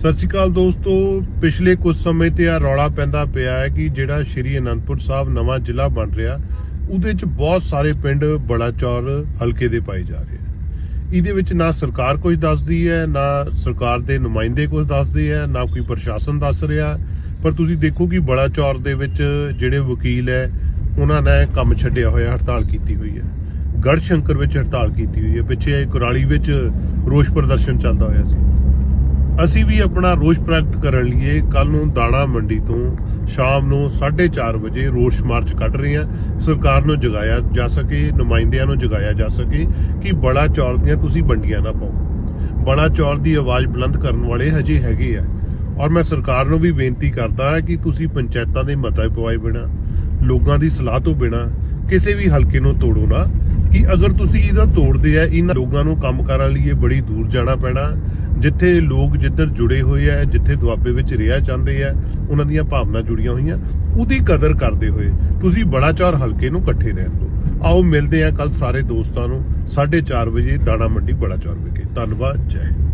ਸਤਿ ਸ਼੍ਰੀ ਅਕਾਲ ਦੋਸਤੋ। ਪਿਛਲੇ ਕੁਝ ਸਮੇਂ ਤੇ ਆ ਰੌਲਾ ਪੈਂਦਾ ਪਿਆ ਹੈ ਕਿ ਜਿਹੜਾ ਸ਼੍ਰੀ ਅਨੰਦਪੁਰ ਸਾਹਿਬ ਨਵਾਂ ਜ਼ਿਲ੍ਹਾ ਬਣ ਰਿਹਾ, ਉਹਦੇ ਚ ਬਹੁਤ ਸਾਰੇ ਪਿੰਡ ਬੜਾ ਚੌਰ ਹਲਕੇ ਦੇ ਪਾਏ ਜਾ ਰਹੇ ਆ ਇਹਦੇ ਵਿੱਚ ਨਾ ਸਰਕਾਰ ਕੁਝ ਦੱਸਦੀ ਹੈ, ਨਾ ਸਰਕਾਰ ਦੇ ਨੁਮਾਇੰਦੇ ਕੁਝ ਦੱਸਦੇ ਆ ਨਾ ਕੋਈ ਪ੍ਰਸ਼ਾਸਨ ਦੱਸ ਰਿਹਾ। ਪਰ ਤੁਸੀਂ ਦੇਖੋ ਕਿ ਬੜਾ ਚੌਰ ਦੇ ਵਿੱਚ ਜਿਹੜੇ ਵਕੀਲ ਹੈ, ਉਹਨਾਂ ਨੇ ਕੰਮ ਛੱਡਿਆ ਹੋਇਆ, ਹੜਤਾਲ ਕੀਤੀ ਹੋਈ ਹੈ। ਗੜਸ਼ੰਕਰ ਵਿੱਚ ਹੜਤਾਲ ਕੀਤੀ ਹੋਈ ਹੈ। ਪਿੱਛੇ ਕੁਰਾਲੀ ਵਿੱਚ ਰੋਸ ਪ੍ਰਦਰਸ਼ਨ ਚੱਲਦਾ ਹੋਇਆ ਸੀ। ਅਸੀਂ ਵੀ ਆਪਣਾ ਰੋਸ ਪ੍ਰਗਟ ਕਰਨ ਲਈ ਕੱਲ ਨੂੰ ਦਾਣਾ ਮੰਡੀ ਤੋਂ ਸ਼ਾਮ ਨੂੰ 4:30 ਵਜੇ ਰੋਸ ਮਾਰਚ ਕੱਢ ਰਹੇ ਹਾਂ। ਸਰਕਾਰ ਨੂੰ ਜਗਾਇਆ ਜਾ ਸਕੇ, ਨੁਮਾਇੰਦਿਆਂ ਨੂੰ ਜਗਾਇਆ ਜਾ ਸਕੇ ਕਿ ਬੜਾ ਚੌਰ ਦੀਆਂ ਤੁਸੀਂ ਵੰਡੀਆਂ ਨਾ ਪਾਓ। ਬੜਾ ਚੌਰ ਦੀ ਆਵਾਜ਼ ਬੁਲੰਦ ਕਰਨ ਵਾਲੇ ਹਜੇ ਹੈਗੇ ਆ। ਔਰ ਮੈਂ ਸਰਕਾਰ ਨੂੰ ਵੀ ਬੇਨਤੀ ਕਰਦਾ ਕਿ ਤੁਸੀਂ ਪੰਚਾਇਤਾਂ ਦੇ ਮਤਾ ਪਵਾਏ ਬਿਨਾ, ਲੋਕਾਂ ਦੀ ਸਲਾਹ ਤੋਂ ਬਿਨਾ, ਕਿਸੇ ਵੀ ਹਲਕੇ ਨੂੰ ਤੋੜੋ ਨਾ। ਕਿ ਅਗਰ ਤੁਸੀਂ ਇਹਦਾ ਤੋੜਦੇ ਆ, ਇਹਨਾਂ ਲੋਕਾਂ ਨੂੰ ਕੰਮ ਕਰਨ ਲਈ ਬੜੀ ਦੂਰ ਜਾਣਾ ਪੈਣਾ। ਜਿੱਥੇ ਲੋਕ ਜਿੱਧਰ ਜੁੜੇ ਹੋਏ ਆ, ਜਿੱਥੇ ਦੁਆਬੇ ਵਿੱਚ ਰਿਹਾ ਚਾਹੁੰਦੇ ਆ, ਉਹਨਾਂ ਦੀਆਂ ਭਾਵਨਾ ਜੁੜੀਆਂ ਹੋਈਆਂ, ਉਹਦੀ ਕਦਰ ਕਰਦੇ ਹੋਏ ਤੁਸੀਂ ਬੜਾ ਚਾਰ ਹਲਕੇ ਨੂੰ ਇਕੱਠੇ ਰਹਿਣ ਦਿਓ। ਆਓ, ਮਿਲਦੇ ਆ ਕੱਲ ਸਾਰੇ ਦੋਸਤਾਂ ਨੂੰ। 4:30 ਵਜੇ ਦਾਣਾ ਮੰਡੀ ਬੜਾ ਚੌਰ ਵਿਖੇ ਧੰਨਵਾਦ, ਜੈ ਹਿੰਦ।